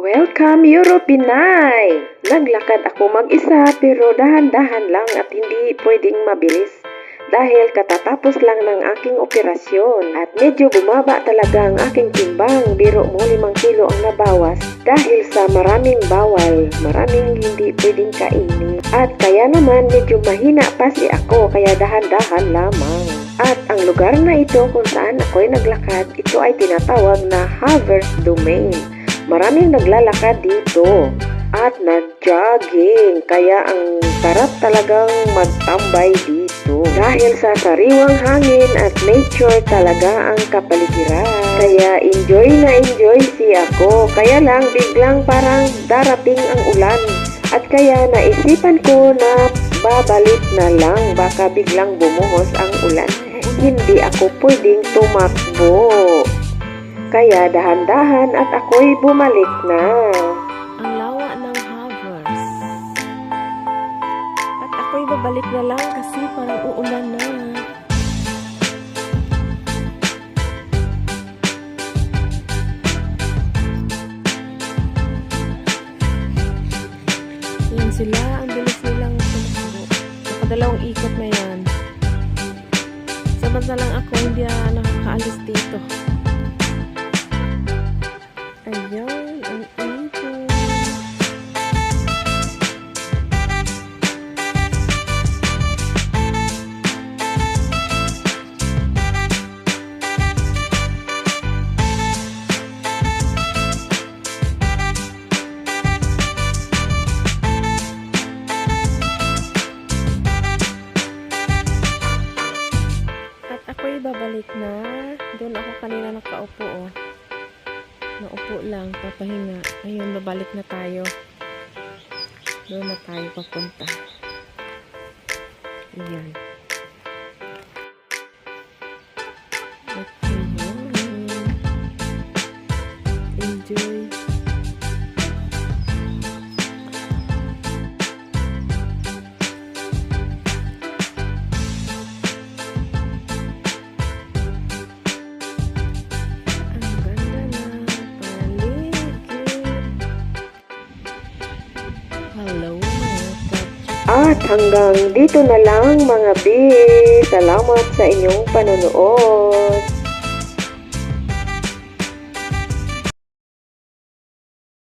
Welcome Euro Pinay! Naglakad ako mag-isa pero dahan-dahan lang at hindi pwedeng mabilis dahil katatapos lang ng aking operasyon at medyo bumaba talaga ang aking timbang biro mo limang kilo ang nabawas dahil sa maraming bawal, maraming hindi pwedeng kainin at kaya naman medyo mahina pa si ako kaya dahan-dahan lamang. At ang lugar na ito kung saan ako'y naglakad, ito ay tinatawag na Havers Domain. Maraming naglalakad dito at nag-jogging. Kaya ang sarap talagang magtambay dito. Dahil sa sariwang hangin at nature talaga ang kapaligiran. Kaya enjoy na enjoy si ako. Kaya lang biglang parang darating ang ulan. At kaya naisipan ko na babalik na lang. Baka biglang bumuhos ang ulan. Hindi ako pwedeng tumakbo kaya dahan-dahan at ako'y bumalik na. ang lawa ng Havers. At ako'y babalik na lang kasi parang uulan na. Yan sila, ang bilis nilang tumakbo. Nakadalawang ikot na yan. Samantalang ako hindi na nakakaalis dito. Ako'y babalik na. Doon ako kanina nakaupo oh. Naupo lang, papahinga. Ngayon, babalik na tayo. Doon na tayo papunta. Ayan. At hanggang dito na lang mga B. Salamat sa inyong panonood.